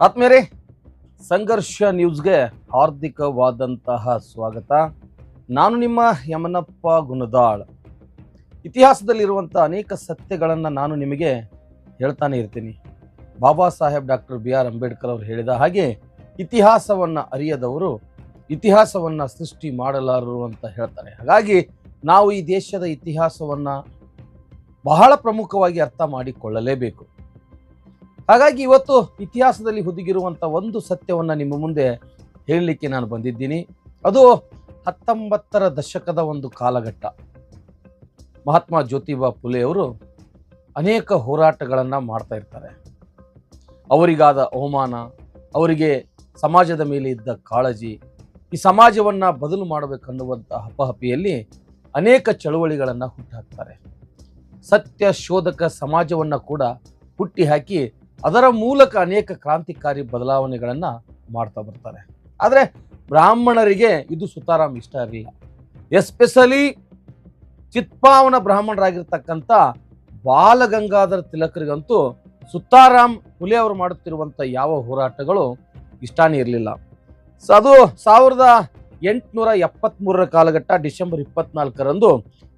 ಆತ್ಮೀಯರೇ, ಸಂಘರ್ಷ ನ್ಯೂಸ್ಗೆ ಹಾರ್ದಿಕವಾದಂತಹ ಸ್ವಾಗತ. ನಾನು ನಿಮ್ಮ ಯಮನಪ್ಪ ಗುಣದಾಳ್. ಇತಿಹಾಸದಲ್ಲಿರುವಂಥ ಅನೇಕ ಸತ್ಯಗಳನ್ನು ನಾನು ನಿಮಗೆ ಹೇಳ್ತಾನೆ ಇರ್ತೀನಿ. Baba Saheb doctor B R Ambedkar ಅವರು ಹೇಳಿದ ಹಾಗೆ ಇತಿಹಾಸವನ್ನು ಅರಿಯದವರು ಇತಿಹಾಸವನ್ನು ಸೃಷ್ಟಿ ಮಾಡಲಾರರು ಅಂತ ಹೇಳ್ತಾರೆ. ಹಾಗಾಗಿ ನಾವು ಈ ದೇಶದ ಇತಿಹಾಸವನ್ನು ಬಹಳ ಪ್ರಮುಖವಾಗಿ ಅರ್ಥ ಮಾಡಿಕೊಳ್ಳಲೇಬೇಕು. ಹಾಗಾಗಿ ಇವತ್ತು ಇತಿಹಾಸದಲ್ಲಿ ಹುದುಗಿರುವಂಥ ಒಂದು ಸತ್ಯವನ್ನು ನಿಮ್ಮ ಮುಂದೆ ಹೇಳಲಿಕ್ಕೆ ನಾನು ಬಂದಿದ್ದೀನಿ. ಅದು ಹತ್ತೊಂಬತ್ತರ ದಶಕದ ಒಂದು ಕಾಲಘಟ್ಟ. ಮಹಾತ್ಮ ಜ್ಯೋತಿಬಾ ಫುಲೆ ಅವರು ಅನೇಕ ಹೋರಾಟಗಳನ್ನು ಮಾಡ್ತಾ ಇರ್ತಾರೆ. ಅವರಿಗಾದ ಅವಮಾನ, ಅವರಿಗೆ ಸಮಾಜದ ಮೇಲೆ ಇದ್ದ ಕಾಳಜಿ, ಈ ಸಮಾಜವನ್ನು ಬದಲು ಮಾಡಬೇಕನ್ನುವಂಥ ಹಪಹಪಿಯಲ್ಲಿ ಅನೇಕ ಚಳುವಳಿಗಳನ್ನು ಹುಟ್ಟುಹಾಕ್ತಾರೆ ಸತ್ಯ ಶೋಧಕ ಸಮಾಜವನ್ನು ಕೂಡ ಹುಟ್ಟಿ ಹಾಕಿ ಅದರ ಮೂಲಕ ಅನೇಕ ಕ್ರಾಂತಿಕಾರಿ ಬದಲಾವಣೆಗಳನ್ನು ಮಾಡ್ತಾ ಬರ್ತಾರೆ. ಆದರೆ ಬ್ರಾಹ್ಮಣರಿಗೆ ಇದು ಸುತಾರಾಮ್ ಇಷ್ಟ ಇರಲಿಲ್ಲ. ಎಸ್ಪೆಷಲಿ ಚಿತ್ಪಾವನ ಬ್ರಾಹ್ಮಣರಾಗಿರ್ತಕ್ಕಂಥ ಬಾಲಗಂಗಾಧರ ತಿಲಕರಿಗಂತೂ ಸುತಾರಾಮ್ ಹುಲಿ ಅವರು ಮಾಡುತ್ತಿರುವಂಥ ಯಾವ ಹೋರಾಟಗಳು ಇಷ್ಟಾನೇ ಇರಲಿಲ್ಲ. ಸೊ ಅದು ಸಾವಿರದ ಎಂಟುನೂರ ಎಪ್ಪತ್ತ್ಮೂರರ ಕಾಲಘಟ್ಟ ಡಿಸೆಂಬರ್ ಇಪ್ಪತ್ನಾಲ್ಕರಂದು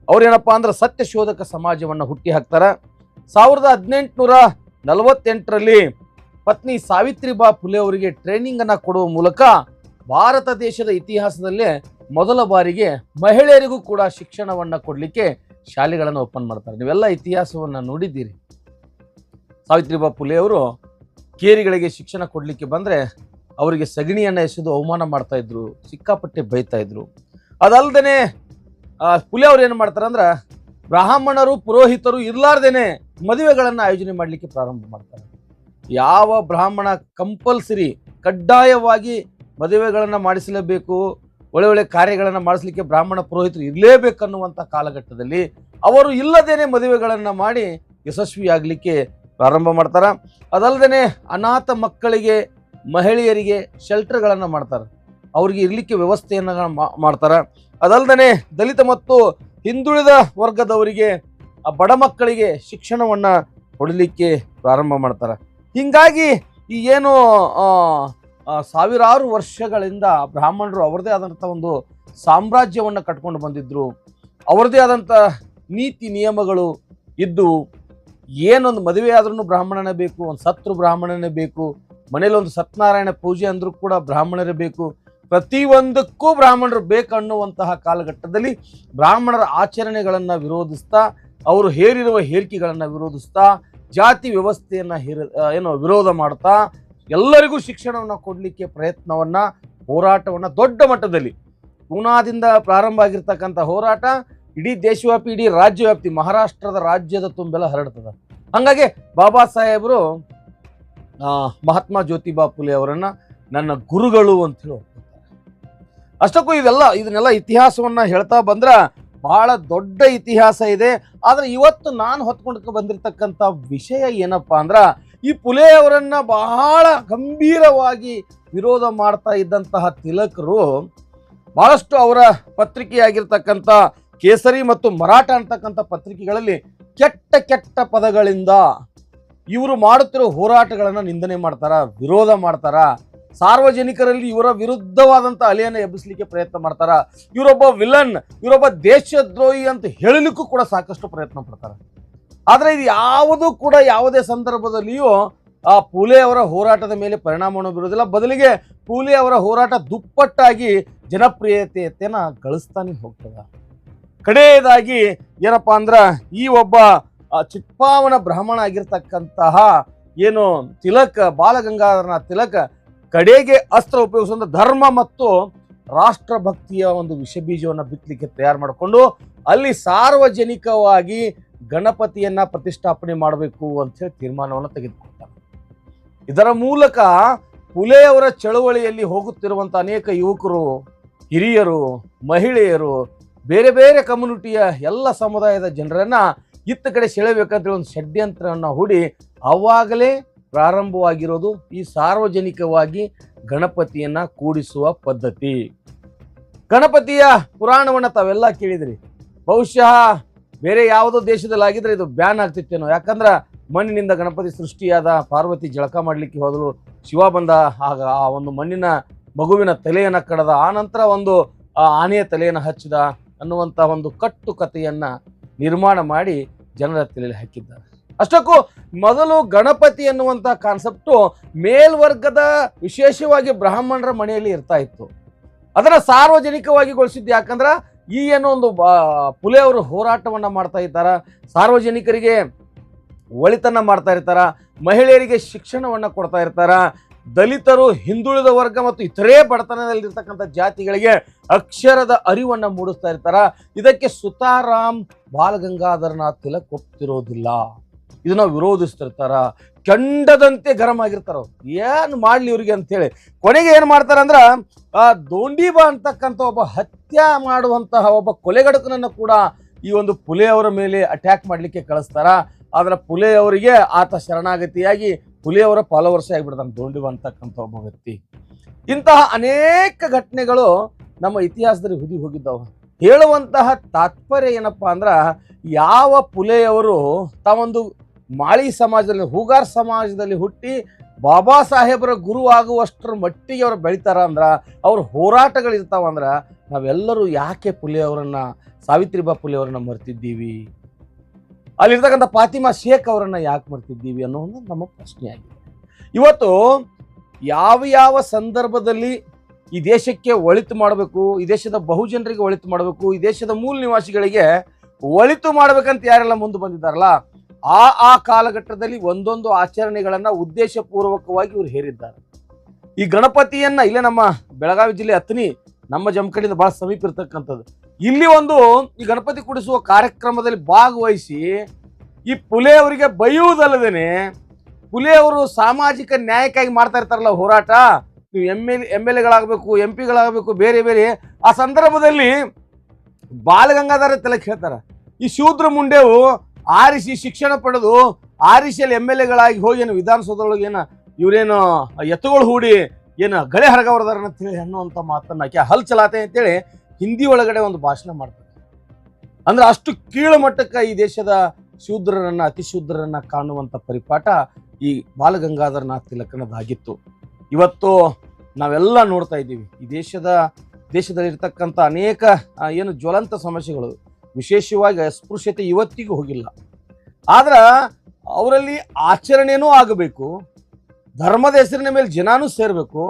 ಅವ್ರೇನಪ್ಪ ಅಂದ್ರೆ ಸತ್ಯಶೋಧಕ ಸಮಾಜವನ್ನು ಹುಟ್ಟಿ ಹಾಕ್ತಾರೆ. ಸಾವಿರದ ಹದಿನೆಂಟುನೂರ ನಲವತ್ತೆಂಟರಲ್ಲಿ ಪತ್ನಿ ಸಾವಿತ್ರಿಬಾ ಫುಲೆ ಅವರಿಗೆ ಟ್ರೈನಿಂಗ್ ಅನ್ನ ಕೊಡುವ ಮೂಲಕ ಭಾರತ ದೇಶದ ಇತಿಹಾಸದಲ್ಲೇ ಮೊದಲ ಬಾರಿಗೆ ಮಹಿಳೆಯರಿಗೂ ಕೂಡ ಶಿಕ್ಷಣವನ್ನು ಕೊಡಲಿಕ್ಕೆ ಶಾಲೆಗಳನ್ನು ಓಪನ್ ಮಾಡ್ತಾರೆ. ನೀವೆಲ್ಲ ಇತಿಹಾಸವನ್ನು ನೋಡಿದ್ದೀರಿ. ಸಾವಿತ್ರಿಬಾ ಫುಲೆ ಅವರು ಕೇರಿಗಳಿಗೆ ಶಿಕ್ಷಣ ಕೊಡಲಿಕ್ಕೆ ಬಂದರೆ ಅವರಿಗೆ ಸಗಣಿಯನ್ನು ಎಸೆದು ಅವಮಾನ ಮಾಡ್ತಾಯಿದ್ರು ಸಿಕ್ಕಾಪಟ್ಟೆ ಬೈತಾಯಿದ್ರು ಇದ್ರು. ಪುಲೆ ಅವ್ರು ಏನು ಮಾಡ್ತಾರೆ ಅಂದ್ರೆ ಬ್ರಾಹ್ಮಣರು, ಪುರೋಹಿತರು ಇರ್ಲಾರ್ದೇನೆ ಮದುವೆಗಳನ್ನು ಆಯೋಜನೆ ಮಾಡಲಿಕ್ಕೆ ಪ್ರಾರಂಭ ಮಾಡ್ತಾರೆ. ಯಾವ ಬ್ರಾಹ್ಮಣ ಕಂಪಲ್ಸರಿ ಕಡ್ಡಾಯವಾಗಿ ಮದುವೆಗಳನ್ನು ಮಾಡಿಸಲೇಬೇಕು, ಒಳ್ಳೆ ಒಳ್ಳೆ ಕಾರ್ಯಗಳನ್ನು ಮಾಡಿಸ್ಲಿಕ್ಕೆ ಬ್ರಾಹ್ಮಣ ಪುರೋಹಿತರು ಇರಲೇಬೇಕನ್ನುವಂಥ ಕಾಲಘಟ್ಟದಲ್ಲಿ ಅವರು ಇಲ್ಲದೇನೆ ಮದುವೆಗಳನ್ನು ಮಾಡಿ ಯಶಸ್ವಿಯಾಗಲಿಕ್ಕೆ ಪ್ರಾರಂಭ ಮಾಡ್ತಾರೆ. ಅದಲ್ಲದೆ ಅನಾಥ ಮಕ್ಕಳಿಗೆ, ಮಹಿಳೆಯರಿಗೆ ಶೆಲ್ಟರ್ಗಳನ್ನು ಮಾಡ್ತಾರೆ. ಅವ್ರಿಗೆ ಇರಲಿಕ್ಕೆ ವ್ಯವಸ್ಥೆಯನ್ನು ಮಾಡ್ತಾರೆ. ಅದಲ್ಲದೆ ದಲಿತ ಮತ್ತು ಹಿಂದುಳಿದ ವರ್ಗದವರಿಗೆ ಆ ಬಡ ಮಕ್ಕಳಿಗೆ ಶಿಕ್ಷಣವನ್ನು ಕೊಡಲಿಕ್ಕೆ ಪ್ರಾರಂಭ ಮಾಡ್ತಾರೆ. ಹೀಗಾಗಿ ಈ ಏನು ಸಾವಿರಾರು ವರ್ಷಗಳಿಂದ ಬ್ರಾಹ್ಮಣರು ಅವರದೇ ಆದಂಥ ಒಂದು ಸಾಮ್ರಾಜ್ಯವನ್ನು ಕಟ್ಕೊಂಡು ಬಂದಿದ್ದರು ಅವರದೇ ಆದಂಥ ನೀತಿ ನಿಯಮಗಳು ಇದ್ದು ಏನೊಂದು ಮದುವೆ ಆದ್ರೂ ಬ್ರಾಹ್ಮಣನೇ ಬೇಕು, ಒಂದು ಸತ್ರು ಬ್ರಾಹ್ಮಣನೇ ಬೇಕು, ಮನೇಲಿ ಒಂದು ಸತ್ಯನಾರಾಯಣ ಪೂಜೆ ಅಂದರೂ ಕೂಡ ಬ್ರಾಹ್ಮಣರೇ ಬೇಕು. ಪ್ರತಿಯೊಂದಕ್ಕೂ ಬ್ರಾಹ್ಮಣರು ಬೇಕನ್ನುವಂತಹ ಕಾಲಘಟ್ಟದಲ್ಲಿ ಬ್ರಾಹ್ಮಣರ ಆಚರಣೆಗಳನ್ನು ವಿರೋಧಿಸ್ತಾ ಅವರು ಹೇರಿರುವ ಹೇರಿಕೆಗಳನ್ನು ವಿರೋಧಿಸ್ತಾ, ಜಾತಿ ವ್ಯವಸ್ಥೆಯನ್ನು ಹೇರ ಏನು ವಿರೋಧ ಮಾಡ್ತಾ, ಎಲ್ಲರಿಗೂ ಶಿಕ್ಷಣವನ್ನು ಕೊಡಲಿಕ್ಕೆ ಪ್ರಯತ್ನವನ್ನು, ಹೋರಾಟವನ್ನು ದೊಡ್ಡ ಮಟ್ಟದಲ್ಲಿ ಪೂನಾದಿಂದ ಪ್ರಾರಂಭ ಆಗಿರ್ತಕ್ಕಂಥ ಹೋರಾಟ, ಇಡೀ ದೇಶವ್ಯಾಪಿ, ಇಡೀ ರಾಜ್ಯವ್ಯಾಪ್ತಿ ಮಹಾರಾಷ್ಟ್ರದ ರಾಜ್ಯದ ತುಂಬೆಲ್ಲ ಹರಡ್ತದೆ ಹಾಗಾಗಿ ಬಾಬಾ ಸಾಹೇಬರು ಮಹಾತ್ಮ ಜ್ಯೋತಿಬಾ ಫುಲೆ ಅವರನ್ನು ನನ್ನ ಗುರುಗಳು ಅಂತ ಹೇಳಿ. ಅಷ್ಟಕ್ಕೂ ಇದೆಲ್ಲ ಇದನ್ನೆಲ್ಲ ಇತಿಹಾಸವನ್ನ ಹೇಳ್ತಾ ಬಂದ್ರ ಬಹಳ ದೊಡ್ಡ ಇತಿಹಾಸ ಇದೆ. ಆದರೆ ಇವತ್ತು ನಾನು ಹೊತ್ಕೊಂಡು ಬಂದಿರತಕ್ಕಂಥ ವಿಷಯ ಏನಪ್ಪ ಅಂದ್ರೆ, ಈ ಪುಲೆ ಅವರನ್ನ ಬಹಳ ಗಂಭೀರವಾಗಿ ವಿರೋಧ ಮಾಡ್ತಾ ಇದ್ದಂತಹ ತಿಲಕರು ಬಹಳಷ್ಟು ಅವರ ಪತ್ರಿಕೆಯಾಗಿರ್ತಕ್ಕಂಥ ಕೇಸರಿ ಮತ್ತು ಮರಾಠ ಅಂತಕ್ಕಂಥ ಪತ್ರಿಕೆಗಳಲ್ಲಿ ಕೆಟ್ಟ ಕೆಟ್ಟ ಪದಗಳಿಂದ ಇವರು ಮಾಡುತ್ತಿರೋ ಹೋರಾಟಗಳನ್ನು ನಿಂದನೆ ಮಾಡ್ತಾರ, ವಿರೋಧ ಮಾಡ್ತಾರ? ಸಾರ್ವಜನಿಕರಲ್ಲಿ ಇವರ ವಿರುದ್ಧವಾದಂಥ ಅಲೆಯನ್ನು ಎಬ್ಬಿಸಲಿಕ್ಕೆ ಪ್ರಯತ್ನ ಮಾಡ್ತಾರ. ಇವರೊಬ್ಬ ವಿಲನ್, ಇವರೊಬ್ಬ ದೇಶದ್ರೋಹಿ ಅಂತ ಹೇಳಲಿಕ್ಕೂ ಕೂಡ ಸಾಕಷ್ಟು ಪ್ರಯತ್ನ ಪಡ್ತಾರೆ. ಆದರೆ ಇದು ಯಾವುದೂ ಕೂಡ ಯಾವುದೇ ಸಂದರ್ಭದಲ್ಲಿಯೂ, ಆ ಪೂಲೆ ಅವರ ಹೋರಾಟದ ಮೇಲೆ ಪರಿಣಾಮವನ್ನು ಬೀರೋದಿಲ್ಲ ಬದಲಿಗೆ ಪೂಲೆ ಅವರ ಹೋರಾಟ ದುಪ್ಪಟ್ಟಾಗಿ ಜನಪ್ರಿಯತೆಯತ್ತೇನ ಗಳಿಸ್ತಾನೆ ಹೋಗ್ತದೆ. ಕಡೆಯದಾಗಿ ಏನಪ್ಪ ಅಂದ್ರೆ ಈ ಒಬ್ಬ ಚಿತ್ಪಾವನ ಬ್ರಾಹ್ಮಣ ಆಗಿರ್ತಕ್ಕಂತಹ ಏನು ತಿಲಕ್, ಬಾಲಗಂಗಾಧರನ ತಿಲಕ್ ಕಡೆಗೆ ಅಸ್ತ್ರ ಉಪಯೋಗಿಸುವಂತ ಧರ್ಮ ಮತ್ತು ರಾಷ್ಟ್ರಭಕ್ತಿಯ ಒಂದು ವಿಷಬೀಜವನ್ನು ಬಿತ್ತಲಿಕ್ಕೆ ತಯಾರು ಮಾಡಿಕೊಂಡು ಅಲ್ಲಿ ಸಾರ್ವಜನಿಕವಾಗಿ ಗಣಪತಿಯನ್ನ ಪ್ರತಿಷ್ಠಾಪನೆ ಮಾಡಬೇಕು ಅಂತ ಹೇಳಿ ತೀರ್ಮಾನವನ್ನು ತೆಗೆದುಕೊಳ್ತಾರೆ ಇದರ ಮೂಲಕ ಪುಲೆಯವರ ಚಳುವಳಿಯಲ್ಲಿ ಹೋಗುತ್ತಿರುವಂತ ಅನೇಕ ಯುವಕರು, ಹಿರಿಯರು, ಮಹಿಳೆಯರು, ಬೇರೆ ಬೇರೆ ಕಮ್ಯುನಿಟಿಯ ಎಲ್ಲ ಸಮುದಾಯದ ಜನರನ್ನ ಇತ್ತ ಕಡೆ ಸೆಳೆಬೇಕಂತ ಒಂದು ಷಡ್ಯಂತ್ರವನ್ನು ಹೂಡಿ ಅವಾಗಲೇ ಪ್ರಾರಂಭವಾಗಿರೋದು ಈ ಸಾರ್ವಜನಿಕವಾಗಿ ಗಣಪತಿಯನ್ನ ಕೂಡಿಸುವ ಪದ್ಧತಿ. ಗಣಪತಿಯ ಪುರಾಣವನ್ನು ತಾವೆಲ್ಲ ಕೇಳಿದ್ರಿ. ಬಹುಶಃ ಬೇರೆ ಯಾವುದೋ ದೇಶದಲ್ಲಿ ಆಗಿದ್ರೆ ಇದು ಬ್ಯಾನ್ ಆಗ್ತಿತ್ತೇನೋ. ಯಾಕಂದ್ರೆ ಮಣ್ಣಿನಿಂದ ಗಣಪತಿ ಸೃಷ್ಟಿಯಾದ ಪಾರ್ವತಿ ಜಳಕ ಮಾಡಲಿಕ್ಕೆ ಹೋದಲು ಶಿವ ಬಂದ ಆಗ ಆ ಒಂದು ಮಣ್ಣಿನ ಮಗುವಿನ ತಲೆಯನ್ನು ಕಡದ ಆ ನಂತರ ಒಂದು ಆನೆಯ ತಲೆಯನ್ನು ಹಚ್ಚಿದ ಅನ್ನುವಂಥ ಒಂದು ಕಟ್ಟು ಕಥೆಯನ್ನು ನಿರ್ಮಾಣ ಮಾಡಿ ಜನರ ತಲೆಯಲ್ಲಿ ಹಾಕಿದ್ದಾರೆ. ಅಷ್ಟಕ್ಕೂ ಮೊದಲು ಗಣಪತಿ ಎನ್ನುವಂಥ ಕಾನ್ಸೆಪ್ಟು ಮೇಲ್ವರ್ಗದ ವಿಶೇಷವಾಗಿ ಬ್ರಾಹ್ಮಣರ ಮನೆಯಲ್ಲಿ ಇರ್ತಾ ಇತ್ತು. ಅದನ್ನ ಸಾರ್ವಜನಿಕವಾಗಿ ಗೊಳಿಸಿದ್ದು ಯಾಕಂದ್ರೆ ಈ ಏನೋ ಒಂದು ಪುಲೆ ಅವರು ಹೋರಾಟವನ್ನ ಮಾಡ್ತಾ ಇದ್ದಾರ. ಸಾರ್ವಜನಿಕರಿಗೆ ಒಳಿತನ್ನ ಮಾಡ್ತಾ ಇರ್ತಾರ. ಮಹಿಳೆಯರಿಗೆ ಶಿಕ್ಷಣವನ್ನ ಕೊಡ್ತಾ ಇರ್ತಾರ. ದಲಿತರು, ಹಿಂದುಳಿದ ವರ್ಗ ಮತ್ತು ಇತರೆ ಬಡತನದಲ್ಲಿರ್ತಕ್ಕಂಥ ಜಾತಿಗಳಿಗೆ ಅಕ್ಷರದ ಅರಿವನ್ನ ಮೂಡಿಸ್ತಾ ಇರ್ತಾರ. ಇದಕ್ಕೆ ಸುತಾರಾಮ್ ಬಾಲಗಂಗಾಧರನಾಥ್ ತಿಲಕ್ ಒಪ್ತಿರೋದಿಲ್ಲ. ಇದನ್ನ ವಿರೋಧಿಸ್ತಿರ್ತಾರ, ಕೆಂಡದಂತೆ ಗರಂ ಆಗಿರ್ತಾರ ಅವ್ರು. ಏನು ಮಾಡ್ಲಿ ಇವ್ರಿಗೆ ಅಂತೇಳಿ. ಕೊನೆಗೆ ಏನು ಮಾಡ್ತಾರ ಅಂದ್ರ, ಆ ದೋಂಡಿಬಾ ಅಂತಕ್ಕಂಥ ಒಬ್ಬ ಹತ್ಯೆ ಮಾಡುವಂತಹ ಒಬ್ಬ ಕೊಲೆಗಡಕನನ್ನು ಕೂಡ ಈ ಒಂದು ಪುಲೆ ಅವರ ಮೇಲೆ ಅಟ್ಯಾಕ್ ಮಾಡಲಿಕ್ಕೆ ಕಳಿಸ್ತಾರ. ಆದ್ರೆ ಪುಲೆ ಅವರಿಗೆ ಆತ ಶರಣಾಗತಿಯಾಗಿ ಪುಲೆ ಅವರ ಫಾಲೋವರ್ಸ್ ಆಗಿಬಿಡ್ತಾನೆ ದೋಂಡಿಬಾ ಅಂತಕ್ಕಂಥ ಒಬ್ಬ ವ್ಯಕ್ತಿ. ಇಂತಹ ಅನೇಕ ಘಟನೆಗಳು ನಮ್ಮ ಇತಿಹಾಸದಲ್ಲಿ ಹುದಿ ಹೋಗಿದ್ದವು. ಹೇಳುವಂತಹ ತಾತ್ಪರ್ಯ ಏನಪ್ಪಾ ಅಂದ್ರೆ, ಯಾವ ಪುಲೆಯವರು ತಾವೊಂದು ಮಾಳಿ ಸಮಾಜದಲ್ಲಿ, ಹೂಗಾರ್ ಸಮಾಜದಲ್ಲಿ ಹುಟ್ಟಿ ಬಾಬಾ ಸಾಹೇಬರ ಗುರು ಆಗುವಷ್ಟರ ಮಟ್ಟಿಗೆ ಅವ್ರು ಬೆಳಿತಾರ ಅಂದ್ರ, ಅವ್ರ ಹೋರಾಟಗಳು ಅಂದ್ರ, ನಾವೆಲ್ಲರೂ ಯಾಕೆ ಪುಲೆ ಅವರನ್ನು, ಸಾವಿತ್ರಿಬಾ ಪುಲೆ ಅವರನ್ನ ಮರ್ತಿದ್ದೀವಿ? ಅಲ್ಲಿರ್ತಕ್ಕಂಥ ಫಾತಿಮಾ ಶೇಖ್ ಅವರನ್ನು ಯಾಕೆ ಮರ್ತಿದ್ದೀವಿ ಅನ್ನೋ ಒಂದು ನಮ್ಮ ಪ್ರಶ್ನೆ ಆಗಿದೆ ಇವತ್ತು ಯಾವ ಯಾವ ಸಂದರ್ಭದಲ್ಲಿ ಈ ದೇಶಕ್ಕೆ ಒಳಿತು ಮಾಡಬೇಕು, ಈ ದೇಶದ ಬಹುಜನರಿಗೆ ಒಳಿತು ಮಾಡಬೇಕು, ಈ ದೇಶದ ಮೂಲ ನಿವಾಸಿಗಳಿಗೆ ಒಳಿತು ಮಾಡ್ಬೇಕಂತ ಯಾರೆಲ್ಲ ಮುಂದೆ ಬಂದಿದ್ದಾರಲ್ಲ ಆ ಆ ಕಾಲಘಟ್ಟದಲ್ಲಿ ಒಂದೊಂದು ಆಚರಣೆಗಳನ್ನು ಉದ್ದೇಶಪೂರ್ವಕವಾಗಿ ಇವರು ಹೇರಿದ್ದಾರೆ. ಈ ಗಣಪತಿಯನ್ನ ಇಲ್ಲೇ ನಮ್ಮ ಬೆಳಗಾವಿ ಜಿಲ್ಲೆ ಅತ್ನಿ ನಮ್ಮ ಜಮಖಂಡಿಯಿಂದ ಬಹಳ ಸಮೀಪ ಇರ್ತಕ್ಕಂಥದ್ದು. ಇಲ್ಲಿ ಒಂದು ಈ ಗಣಪತಿ ಕುಡಿಸುವ ಕಾರ್ಯಕ್ರಮದಲ್ಲಿ ಭಾಗವಹಿಸಿ ಈ ಪುಲೆ ಅವರಿಗೆ ಬೈಯುವುದಲ್ಲದೇನೆ ಪುಲೆ ಅವರು ಸಾಮಾಜಿಕ ನ್ಯಾಯಕ್ಕಾಗಿ ಮಾಡ್ತಾ ಇರ್ತಾರಲ್ಲ ಹೋರಾಟ, ನೀವು ಎಂ ಎಲ್ ಎಂ ಎಲ್ ಎಗಳಾಗಬೇಕು, ಎಂ ಪಿಗಳಾಗಬೇಕು, ಬೇರೆ ಬೇರೆ, ಆ ಸಂದರ್ಭದಲ್ಲಿ ಬಾಲಗಂಗಾಧರ ತಲೆಗೆ ಹೇಳ್ತಾರೆ. ಈ ಶೂದ್ರ ಮುಂಡೆವು ಆರಿಸಿ ಶಿಕ್ಷಣ ಪಡೆದು ಆರಿಸಿಯಲ್ಲಿ ಎಂ ಎಲ್ ಎಗಳಾಗಿ ಹೋಗಿ ಏನು ವಿಧಾನಸೌಧದೊಳಗೆ ಏನು ಇವರೇನು ಎತ್ತುಗಳು ಹೂಡಿ ಏನು ಗಳೆ ಹರಗವರದಾರ ಅಂತೇಳಿ ಅನ್ನುವಂಥ ಮಾತನ್ನು ಆಕೆ ಹಲ್ ಚಲಾತೆ ಅಂತೇಳಿ ಹಿಂದಿ ಒಳಗಡೆ ಒಂದು ಭಾಷಣ ಮಾಡ್ತಾರೆ. ಅಂದ್ರೆ ಅಷ್ಟು ಕೀಳು ಮಟ್ಟಕ್ಕೆ ಈ ದೇಶದ ಶೂದ್ರರನ್ನು, ಅತಿ ಶೂದ್ರರನ್ನ ಕಾಣುವಂಥ ಪರಿಪಾಠ ಈ ಬಾಲಗಂಗಾಧರನಾಥ್ ತಿಲಕನದಾಗಿತ್ತು. ಇವತ್ತು ನಾವೆಲ್ಲ ನೋಡ್ತಾ ಇದ್ದೀವಿ. ಈ ದೇಶದ, ದೇಶದಲ್ಲಿರ್ತಕ್ಕಂಥ ಅನೇಕ ಏನು ಜ್ವಲಂತ ಸಮಸ್ಯೆಗಳು ವಿಶೇಷವಾಗಿ ಅಸ್ಪೃಶ್ಯತೆ ಇವತ್ತಿಗೂ ಹೋಗಿಲ್ಲ. ಆದ್ರೆ ಅವರಲ್ಲಿ ಆಚರಣೆನೂ ಆಗಬೇಕು, ಧರ್ಮದ ಹೆಸರಿನ ಮೇಲೆ ಜನನೂ ಸೇರಬೇಕು,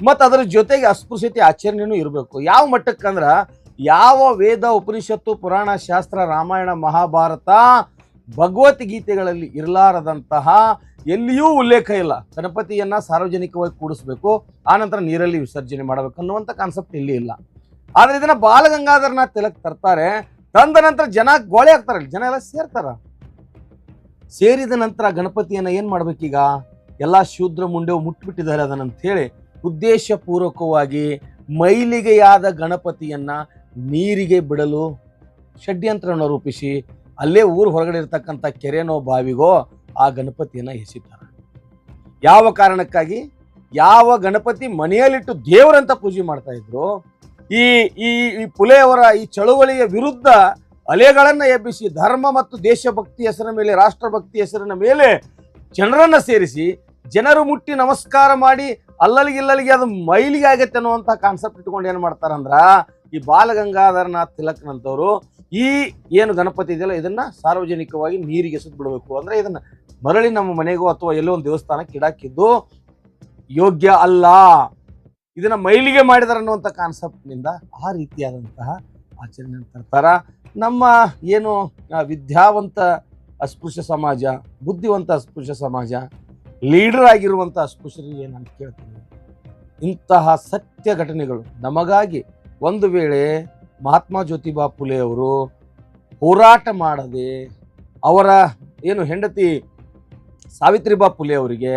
ಮತ್ತು ಅದರ ಜೊತೆಗೆ ಅಸ್ಪೃಶ್ಯತೆ ಆಚರಣೆನೂ ಇರಬೇಕು. ಯಾವ ಮಟ್ಟಕ್ಕಂದ್ರ ಯಾವ ವೇದ, ಉಪನಿಷತ್ತು, ಪುರಾಣ, ಶಾಸ್ತ್ರ, ರಾಮಾಯಣ, ಮಹಾಭಾರತ ಭಗವದ್ಗೀತೆಗಳಲ್ಲಿ ಇರಲಾರದಂತಹ ಎಲ್ಲಿಯೂ ಉಲ್ಲೇಖ ಇಲ್ಲ. ಗಣಪತಿಯನ್ನು ಸಾರ್ವಜನಿಕವಾಗಿ ಕೂಡಿಸ್ಬೇಕು ಆನಂತರ ನೀರಲ್ಲಿ ವಿಸರ್ಜನೆ ಮಾಡಬೇಕು ಅನ್ನುವಂಥ ಕಾನ್ಸೆಪ್ಟ್ ಇಲ್ಲಿ ಇಲ್ಲ. ಆದರೆ ಇದನ್ನು ಬಾಲಗಂಗಾಧರನಾಥ್ ತಿಲಕ್ ತರ್ತಾರೆ ತಂದ ನಂತರ ಜನ ಗೋಳೆ ಆಗ್ತಾರೆ ಜನ ಎಲ್ಲ ಸೇರ್ತಾರ. ಸೇರಿದ ನಂತರ ಗಣಪತಿಯನ್ನ ಏನ್ ಮಾಡ್ಬೇಕೀಗ? ಎಲ್ಲ ಶೂದ್ರ ಮುಂಡೆವು ಮುಟ್ಬಿಟ್ಟಿದ್ದಾರೆ ಅದನ್ನಂತ ಹೇಳಿ ಉದ್ದೇಶಪೂರ್ವಕವಾಗಿ ಮೈಲಿಗೆಯಾದ ಗಣಪತಿಯನ್ನ ನೀರಿಗೆ ಬಿಡಲು ಷಡ್ಯಂತ್ರವನ್ನು ರೂಪಿಸಿ ಅಲ್ಲೇ ಊರು ಹೊರಗಡೆ ಇರ್ತಕ್ಕಂಥ ಕೆರೆನೋ ಬಾವಿಗೋ ಆ ಗಣಪತಿಯನ್ನ ಎಸಿತಾರೆ ಯಾವ ಕಾರಣಕ್ಕಾಗಿ? ಯಾವ ಗಣಪತಿ ಮನೆಯಲ್ಲಿಟ್ಟು ದೇವರಂತ ಪೂಜೆ ಮಾಡ್ತಾ ಇದ್ರು ಈ ಈ ಪುಲೆಯವರ ಈ ಚಳುವಳಿಯ ವಿರುದ್ಧ ಅಲೆಗಳನ್ನು ಎಬ್ಬಿಸಿ ಧರ್ಮ ಮತ್ತು ದೇಶಭಕ್ತಿ ಹೆಸರಿನ ಮೇಲೆ, ರಾಷ್ಟ್ರಭಕ್ತಿ ಹೆಸರಿನ ಮೇಲೆ ಜನರನ್ನು ಸೇರಿಸಿ ಜನರು ಮುಟ್ಟಿ ನಮಸ್ಕಾರ ಮಾಡಿ ಅಲ್ಲಲ್ಲಿಗೆ ಇಲ್ಲಲ್ಲಿಗೆ ಅದು ಮೈಲಿಗೆ ಆಗತ್ತೆ ಅನ್ನುವಂಥ ಕಾನ್ಸೆಪ್ಟ್ ಇಟ್ಕೊಂಡು ಏನು ಮಾಡ್ತಾರಂದ್ರ ಈ ಬಾಲಗಂಗಾಧರನಾಥ್ ತಿಲಕ್ನಂಥವರು ಈ ಏನು ಗಣಪತಿ ಇದೆಯಲ್ಲ, ಇದನ್ನ ಸಾರ್ವಜನಿಕವಾಗಿ ನೀರಿಗೆ ಎಸೆದು ಬಿಡಬೇಕು. ಅಂದ್ರೆ ಇದನ್ನ ಮರಳಿ ನಮ್ಮ ಮನೆಗೋ ಅಥವಾ ಎಲ್ಲೋ ಒಂದು ದೇವಸ್ಥಾನಕ್ಕೆ ಇಡಾಕಿದ್ದು ಯೋಗ್ಯ ಅಲ್ಲ. ಇದನ್ನ ಮೈಲಿಗೆ ಮಾಡಿದಾರೆ ಅನ್ನುವಂಥ ಕಾನ್ಸೆಪ್ಟ್ನಿಂದ ಆ ರೀತಿಯಾದಂತಹ ಆಚರಣೆ ತರ್ತಾರ. ನಮ್ಮ ಏನು ವಿದ್ಯಾವಂತ ಅಸ್ಪೃಶ್ಯ ಸಮಾಜ, ಬುದ್ಧಿವಂತ ಅಸ್ಪೃಶ್ಯ ಸಮಾಜ ಲೀಡರ್ ಆಗಿರುವಂಥ ಅಸ್ಪೃಶ್ಯರಿಗೆ ಏನಂತ ಕೇಳ್ತೀನಿ. ಇಂತಹ ಸತ್ಯ ಘಟನೆಗಳು ನಮಗಾಗಿ ಒಂದು ವೇಳೆ ಮಹಾತ್ಮ ಜ್ಯೋತಿಬಾ ಫುಲೆ ಅವರು ಹೋರಾಟ ಮಾಡದೆ ಅವರ ಏನು ಹೆಂಡತಿ ಸಾವಿತ್ರಿಬಾ ಫುಲೆ ಅವರಿಗೆ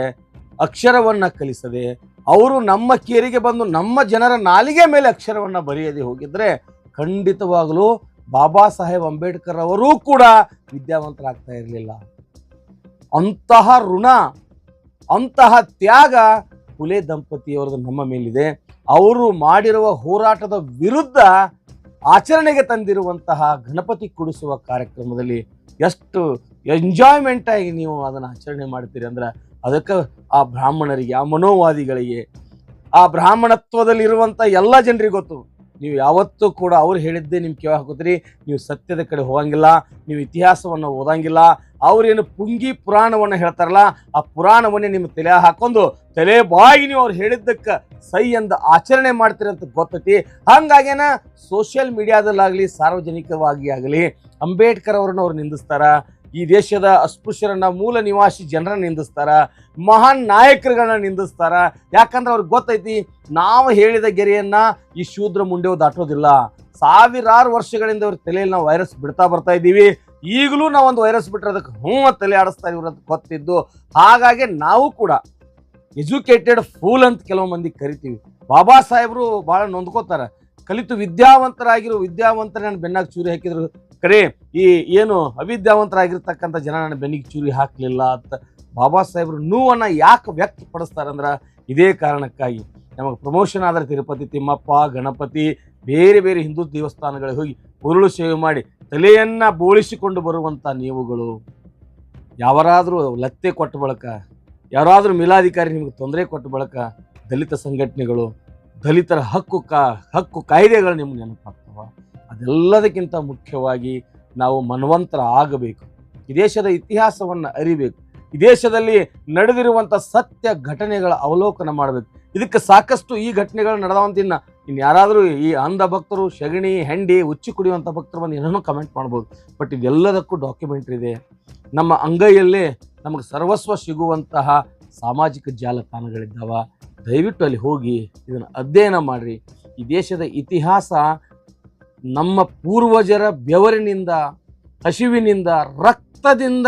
ಅಕ್ಷರವನ್ನ ಕಲಿಸದೆ ಅವರು ನಮ್ಮ ಕೇರಿಗೆ ಬಂದು ನಮ್ಮ ಜನರ ನಾಲಿಗೆ ಮೇಲೆ ಅಕ್ಷರವನ್ನು ಬರೆಯದೆ ಹೋಗಿದ್ರೆ ಖಂಡಿತವಾಗಲೂ ಬಾಬಾ ಸಾಹೇಬ್ ಅಂಬೇಡ್ಕರ್ ಅವರೂ ಕೂಡ ವಿದ್ಯಾವಂತರಾಗ್ತಾ ಇರಲಿಲ್ಲ. ಅಂತಹ ಋಣ, ಅಂತಹ ತ್ಯಾಗ ಕುಲೆ ದಂಪತಿಯವರದು ನಮ್ಮ ಮೇಲಿದೆ. ಅವರು ಮಾಡಿರುವ ಹೋರಾಟದ ವಿರುದ್ಧ ಆಚರಣೆಗೆ ತಂದಿರುವಂತಹ ಗಣಪತಿ ಕುಡಿಸುವ ಕಾರ್ಯಕ್ರಮದಲ್ಲಿ ಎಷ್ಟು ಎಂಜಾಯ್ಮೆಂಟ್ ಆಗಿ ನೀವು ಅದನ್ನು ಆಚರಣೆ ಮಾಡ್ತೀರಿ ಅಂದ್ರೆ ಅದಕ್ಕೆ ಆ ಬ್ರಾಹ್ಮಣರಿಗೆ, ಆ ಮನೋವಾದಿಗಳಿಗೆ, ಆ ಬ್ರಾಹ್ಮಣತ್ವದಲ್ಲಿರುವಂಥ ಎಲ್ಲ ಜನರಿಗೆ ಗೊತ್ತು. ನೀವು ಯಾವತ್ತೂ ಕೂಡ ಅವ್ರು ಹೇಳಿದ್ದೇ ನಿಮ್ಮ ಕೇಳ ಹಾಕೋತೀರಿ, ನೀವು ಸತ್ಯದ ಕಡೆ ಹೋಗಂಗಿಲ್ಲ, ನೀವು ಇತಿಹಾಸವನ್ನು ಓದಂಗಿಲ್ಲ, ಅವ್ರೇನು ಪುಂಗಿ ಪುರಾಣವನ್ನು ಹೇಳ್ತಾರಲ್ಲ, ಆ ಪುರಾಣವನ್ನೇ ನಿಮ್ಮ ತಲೆ ಹಾಕೊಂಡು, ತಲೆ ಬಾಗಿ ನೀವು ಅವ್ರು ಹೇಳಿದ್ದಕ್ಕೆ ಸೈ ಎಂದು ಆಚರಣೆ ಮಾಡ್ತೀರಿ ಅಂತ ಗೊತ್ತೈತಿ. ಹಂಗಾಗೇನ ಸೋಷಿಯಲ್ ಮೀಡಿಯಾದಲ್ಲಾಗಲಿ ಸಾರ್ವಜನಿಕವಾಗಿ ಆಗಲಿ, ಅಂಬೇಡ್ಕರ್ ಅವ್ರನ್ನ ಅವ್ರು ನಿಂದಿಸ್ತಾರ ಈ ದೇಶದ ಅಸ್ಪೃಶ್ಯರನ್ನ ಮೂಲ ನಿವಾಸಿ ಜನರನ್ನ ನಿಂದಿಸ್ತಾರ, ಮಹಾನ್ ನಾಯಕರುಗಳನ್ನ ನಿಂದಿಸ್ತಾರ. ಯಾಕಂದ್ರೆ ಅವ್ರಿಗೆ ಗೊತ್ತೈತಿ, ನಾವು ಹೇಳಿದ ಗೆರೆಯನ್ನ ಈ ಶೂದ್ರ ಮುಂಡೆವು ದಾಟೋದಿಲ್ಲ. ಸಾವಿರಾರು ವರ್ಷಗಳಿಂದ ಅವ್ರ ತಲೆಯಲ್ಲಿ ನಾವು ವೈರಸ್ ಬಿಡ್ತಾ ಬರ್ತಾ ಇದ್ದೀವಿ. ಈಗಲೂ ನಾವು ಒಂದು ವೈರಸ್ ಬಿಟ್ಟರೆ ಅದಕ್ಕೆ ಹ್ಞೂ ತಲೆ ಆಡಿಸ್ತಾ ಇವ್ರ ಗೊತ್ತಿದ್ದು. ಹಾಗಾಗಿ ನಾವು ಕೂಡ ಎಜುಕೇಟೆಡ್ ಫೂಲ್ ಅಂತ ಕೆಲವು ಮಂದಿ ಕರಿತೀವಿ. ಬಾಬಾ ಸಾಹೇಬರು ಭಾಳ ನೊಂದ್ಕೋತಾರೆ. ಕಲಿತು ವಿದ್ಯಾವಂತರಾಗಿರೋ ವಿದ್ಯಾವಂತರ ನಾನು ಬೆನ್ನಾಗ ಚೂರಿ ಹಾಕಿದ್ರು. ಕರೆ, ಈ ಏನು ಅವಿದ್ಯಾವಂತರಾಗಿರ್ತಕ್ಕಂಥ ಜನ ನನ್ನ ಬೆನ್ನಿಗೆ ಚೂರಿ ಹಾಕಲಿಲ್ಲ ಅಂತ ಬಾಬಾ ಸಾಹೇಬರು ನೋವನ್ನು ಯಾಕೆ ವ್ಯಕ್ತಪಡಿಸ್ತಾರೆ ಅಂದ್ರೆ ಇದೇ ಕಾರಣಕ್ಕಾಗಿ. ನಮಗೆ ಪ್ರಮೋಷನ್ ಆದರೆ ತಿರುಪತಿ ತಿಮ್ಮಪ್ಪ, ಗಣಪತಿ, ಬೇರೆ ಬೇರೆ ಹಿಂದೂ ದೇವಸ್ಥಾನಗಳಿಗೆ ಹೋಗಿ ಉರುಳು ಸೇವೆ ಮಾಡಿ ತಲೆಯನ್ನು ಬೋಳಿಸಿಕೊಂಡು ಬರುವಂಥ ನೀವುಗಳು. ಯಾವರಾದರೂ ಲತ್ತೆ ಕೊಟ್ಟ ಬಳಕ, ಯಾರಾದರೂ ಮೇಲಾಧಿಕಾರಿ ನಿಮಗೆ ತೊಂದರೆ ಕೊಟ್ಟ ಬಳಕ ದಲಿತ ಸಂಘಟನೆಗಳು, ದಲಿತರ ಹಕ್ಕು ಕಾ, ಹಕ್ಕು ಕಾಯ್ದೆಗಳು ನಿಮ್ಗೆ ನೆನಪಾಗ್ತವ. ಅದೆಲ್ಲದಕ್ಕಿಂತ ಮುಖ್ಯವಾಗಿ ನಾವು ಮನ್ವಂತರ ಆಗಬೇಕು ಈ ದೇಶದ ಇತಿಹಾಸವನ್ನು ಅರಿಬೇಕು. ಈ ದೇಶದಲ್ಲಿ ನಡೆದಿರುವಂಥ ಸತ್ಯ ಘಟನೆಗಳ ಅವಲೋಕನ ಮಾಡಬೇಕು. ಇದಕ್ಕೆ ಸಾಕಷ್ಟು ಈ ಘಟನೆಗಳು ನಡೆದವಂತಿನ್ನ ಇನ್ನು ಯಾರಾದರೂ ಈ ಅಂಧ ಭಕ್ತರು ಸಗಣಿ ಹೆಂಡಿ ಉಚ್ಚಿ ಕುಡಿಯುವಂಥ ಭಕ್ತರು ಬಂದು ಏನೇನೋ ಕಮೆಂಟ್ ಮಾಡ್ಬೋದು. ಬಟ್ ಇದೆಲ್ಲದಕ್ಕೂ ಡಾಕ್ಯುಮೆಂಟ್ರಿ ಇದೆ. ನಮ್ಮ ಅಂಗೈಯಲ್ಲೇ ನಮಗೆ ಸರ್ವಸ್ವ ಸಿಗುವಂತಹ ಸಾಮಾಜಿಕ ಜಾಲತಾಣಗಳಿದ್ದಾವ. ದಯವಿಟ್ಟು ಅಲ್ಲಿ ಹೋಗಿ ಇದನ್ನು ಅಧ್ಯಯನ ಮಾಡಿರಿ. ಈ ದೇಶದ ಇತಿಹಾಸ ನಮ್ಮ ಪೂರ್ವಜರ ಬೆವರಿನಿಂದ, ಹಸಿವಿನಿಂದ, ರಕ್ತದಿಂದ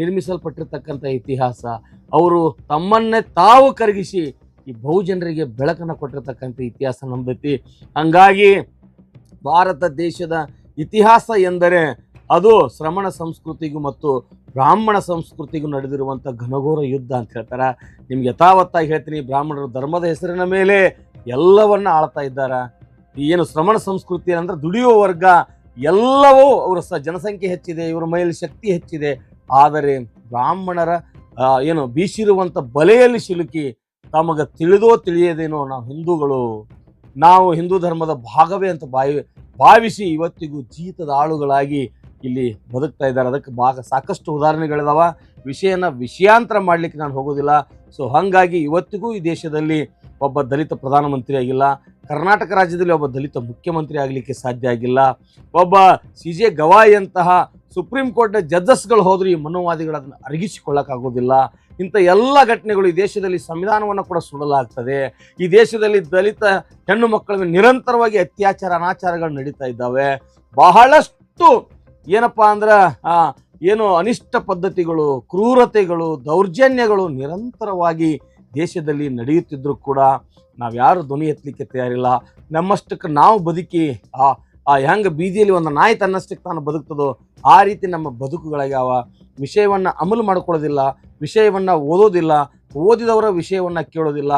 ನಿರ್ಮಿಸಲ್ಪಟ್ಟಿರ್ತಕ್ಕಂಥ ಇತಿಹಾಸ. ಅವರು ತಮ್ಮನ್ನೇ ತಾವು ಕರಗಿಸಿ ಈ ಬಹುಜನರಿಗೆ ಬೆಳಕನ್ನು ಕೊಟ್ಟಿರ್ತಕ್ಕಂಥ ಇತಿಹಾಸ ನಮ್ದೈತಿ. ಹಂಗಾಗಿ ಭಾರತ ದೇಶದ ಇತಿಹಾಸ ಎಂದರೆ ಅದು ಶ್ರಮಣ ಸಂಸ್ಕೃತಿಗೂ ಮತ್ತು ಬ್ರಾಹ್ಮಣ ಸಂಸ್ಕೃತಿಗೂ ನಡೆದಿರುವಂಥ ಘನಘೋರ ಯುದ್ಧ ಅಂತ ಹೇಳ್ತಾರೆ. ನಿಮ್ಗೆ ಯಥಾವತ್ತಾಗಿ ಹೇಳ್ತೀನಿ, ಬ್ರಾಹ್ಮಣರು ಧರ್ಮದ ಹೆಸರಿನ ಮೇಲೆ ಎಲ್ಲವನ್ನ ಆಳ್ತಾ ಇದ್ದಾರೆ. ಏನು ಶ್ರಮಣ ಸಂಸ್ಕೃತಿ ಅಂದ್ರೆ ದುಡಿಯುವ ವರ್ಗ ಎಲ್ಲವೂ ಅವರ ಸ ಜನಸಂಖ್ಯೆ ಹೆಚ್ಚಿದೆ, ಇವರ ಮೈಲಿ ಶಕ್ತಿ ಹೆಚ್ಚಿದೆ. ಆದರೆ ಬ್ರಾಹ್ಮಣರ ಏನು ಬೀಸಿರುವಂಥ ಬಲೆಯಲ್ಲಿ ಸಿಲುಕಿ ತಮಗೆ ತಿಳಿದೋ ತಿಳಿಯದೇನೋ ನಾವು ಹಿಂದೂಗಳು. ನಾವು ಹಿಂದೂ ಧರ್ಮದ ಭಾಗವೇ ಅಂತ ಭಾವಿ ಭಾವಿಸಿ ಇವತ್ತಿಗೂ ಜೀತದ ಆಳುಗಳಾಗಿ ಇಲ್ಲಿ ಬದುಕ್ತಾ ಇದ್ದಾರೆ. ಅದಕ್ಕೆ ಭಾಗ, ಸಾಕಷ್ಟು ಉದಾಹರಣೆಗಳಿದಾವ. ವಿಷಯನ ವಿಷಯಾಂತರ ಮಾಡಲಿಕ್ಕೆ ನಾನು ಹೋಗೋದಿಲ್ಲ. ಸೊ ಹಾಗಾಗಿ ಇವತ್ತಿಗೂ ಈ ದೇಶದಲ್ಲಿ ಒಬ್ಬ ದಲಿತ ಪ್ರಧಾನಮಂತ್ರಿ ಆಗಿಲ್ಲ, ಕರ್ನಾಟಕ ರಾಜ್ಯದಲ್ಲಿ ಒಬ್ಬ ದಲಿತ ಮುಖ್ಯಮಂತ್ರಿ ಆಗಲಿಕ್ಕೆ ಸಾಧ್ಯ ಆಗಿಲ್ಲ, ಒಬ್ಬ ಸಿ ಜೆ ಗವಾಯಿಯಂತಹ ಸುಪ್ರೀಂ ಕೋರ್ಟ್ನ ಜಡ್ಜಸ್ಗಳು ಹೋದರೂ ಈ ಮನೋವಾದಿಗಳು ಅದನ್ನು ಅರಗಿಸಿಕೊಳ್ಳೋಕ್ಕಾಗೋದಿಲ್ಲ ಇಂಥ ಎಲ್ಲ ಘಟನೆಗಳು ಈ ದೇಶದಲ್ಲಿ ಸಂವಿಧಾನವನ್ನು ಕೂಡ ಸುಡಲಾಗ್ತದೆ ಈ ದೇಶದಲ್ಲಿ ದಲಿತ ಹೆಣ್ಣು ಮಕ್ಕಳ ನಿರಂತರವಾಗಿ ಅತ್ಯಾಚಾರ, ಅನಾಚಾರಗಳು ನಡೀತಾ ಇದ್ದಾವೆ. ಬಹಳಷ್ಟು ಏನಪ್ಪ ಅಂದ್ರೆ ಏನು ಅನಿಷ್ಟ ಪದ್ಧತಿಗಳು, ಕ್ರೂರತೆಗಳು, ದೌರ್ಜನ್ಯಗಳು ನಿರಂತರವಾಗಿ ದೇಶದಲ್ಲಿ ನಡೆಯುತ್ತಿದ್ದರೂ ಕೂಡ ನಾವು ಯಾರು ಧ್ವನಿ ಎತ್ತಲಿಕ್ಕೆ ತಯಾರಿಲ್ಲ. ನಮ್ಮಷ್ಟಕ್ಕೆ ನಾವು ಬದುಕಿ, ಆ ಆ ಹೆಂಗೆ ಬೀದಿಯಲ್ಲಿ ಒಂದು ನಾಯಿ ತನ್ನಷ್ಟಕ್ಕೆ ತಾನು ಬದುಕ್ತದೋ, ಆ ರೀತಿ ನಮ್ಮ ಬದುಕುಗಳಾಗ್ಯಾವ. ವಿಷಯವನ್ನು ಅಮಲು ಮಾಡ್ಕೊಳ್ಳೋದಿಲ್ಲ, ವಿಷಯವನ್ನು ಓದೋದಿಲ್ಲ, ಓದಿದವರ ವಿಷಯವನ್ನು ಕೇಳೋದಿಲ್ಲ.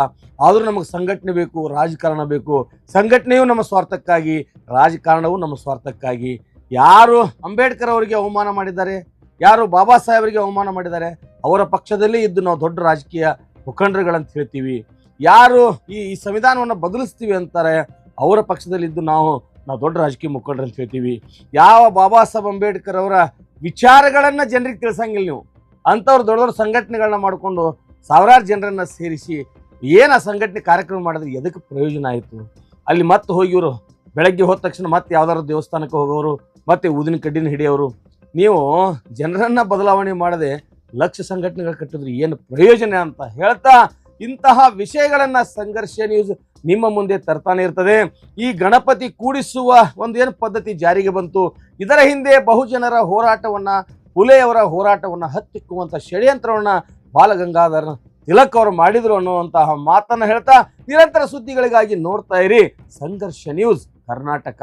ಆದರೂ ನಮಗೆ ಸಂಘಟನೆ ಬೇಕು, ರಾಜಕಾರಣ ಬೇಕು. ಸಂಘಟನೆಯೂ ನಮ್ಮ ಸ್ವಾರ್ಥಕ್ಕಾಗಿ, ರಾಜಕಾರಣವು ನಮ್ಮ ಸ್ವಾರ್ಥಕ್ಕಾಗಿ. ಯಾರು ಅಂಬೇಡ್ಕರ್ ಅವರಿಗೆ ಅವಮಾನ ಮಾಡಿದ್ದಾರೆ? ಯಾರು ಬಾಬಾ ಸಾಹೇಬರಿಗೆ ಅವಮಾನ ಮಾಡಿದ್ದಾರೆ? ಅವರ ಪಕ್ಷದಲ್ಲೇ ಇದ್ದು ನಾವು ದೊಡ್ಡ ರಾಜಕೀಯ ಮುಖಂಡರುಗಳಂತ ಹೇಳ್ತೀವಿ. ಯಾರು ಈ ಈ ಸಂವಿಧಾನವನ್ನು ಬದಲಿಸ್ತೀವಿ ಅಂತಾರೆ, ಅವರ ಪಕ್ಷದಲ್ಲಿದ್ದು ನಾವು ನಾವು ದೊಡ್ಡ ರಾಜಕೀಯ ಮುಖಂಡರು ಅಂತ ಹೇಳ್ತೀವಿ. ಯಾವ ಬಾಬಾ ಸಾಹೇಬ್ ಅಂಬೇಡ್ಕರ್ ಅವರ ವಿಚಾರಗಳನ್ನು ಜನರಿಗೆ ತಿಳಿಸಂಗಿಲ್ಲ ನೀವು. ಅಂಥವ್ರು ದೊಡ್ಡ ದೊಡ್ಡ ಸಂಘಟನೆಗಳನ್ನ ಮಾಡಿಕೊಂಡು ಸಾವಿರಾರು ಜನರನ್ನು ಸೇರಿಸಿ ಏನು ಆ ಸಂಘಟನೆ ಕಾರ್ಯಕ್ರಮ ಮಾಡಿದ್ರೆ, ಎದಕ್ಕೆ ಪ್ರಯೋಜನ ಆಯಿತು? ಅಲ್ಲಿ ಮತ್ತೆ ಹೋಗಿ ಇವರು ಬೆಳಗ್ಗೆ ಹೋದ ತಕ್ಷಣ ಮತ್ತೆ ಯಾವ್ದಾದ್ರು ದೇವಸ್ಥಾನಕ್ಕೆ ಹೋಗೋರು, ಮತ್ತೆ ಊದಿನ ಕಡ್ಡಿನ ಹಿಡಿಯೋರು. ನೀವು ಜನರನ್ನು ಬದಲಾವಣೆ ಮಾಡದೆ ಲಕ್ಷ ಸಂಘಟನೆಗಳು ಕಟ್ಟಿದ್ರೆ ಏನು ಪ್ರಯೋಜನ ಅಂತ ಹೇಳ್ತಾ ಇಂತಹ ವಿಷಯಗಳನ್ನ ಸಂಘರ್ಷ ನ್ಯೂಸ್ ನಿಮ್ಮ ಮುಂದೆ ತರ್ತಾನೆ ಇರ್ತದೆ. ಈ ಗಣಪತಿ ಕೂಡಿಸುವ ಒಂದು ಏನು ಪದ್ಧತಿ ಜಾರಿಗೆ ಬಂತು. ಇದರ ಹಿಂದೆ ಬಹುಜನರ ಹೋರಾಟವನ್ನ, ಹುಲೆಯವರ ಹೋರಾಟವನ್ನ ಹತ್ತಿಕ್ಕುವಂತ ಷಡ್ಯಂತ್ರವನ್ನ ಬಾಲಗಂಗಾಧರ ತಿಲಕ್ ಅವರು ಮಾಡಿದ್ರು ಅನ್ನುವಂತಹ ಮಾತನ್ನ ಹೇಳ್ತಾ ನಿರಂತರ ಸುದ್ದಿಗಳಿಗಾಗಿ ನೋಡ್ತಾ ಇರಿ ಸಂಘರ್ಷ ನ್ಯೂಸ್ ಕರ್ನಾಟಕ.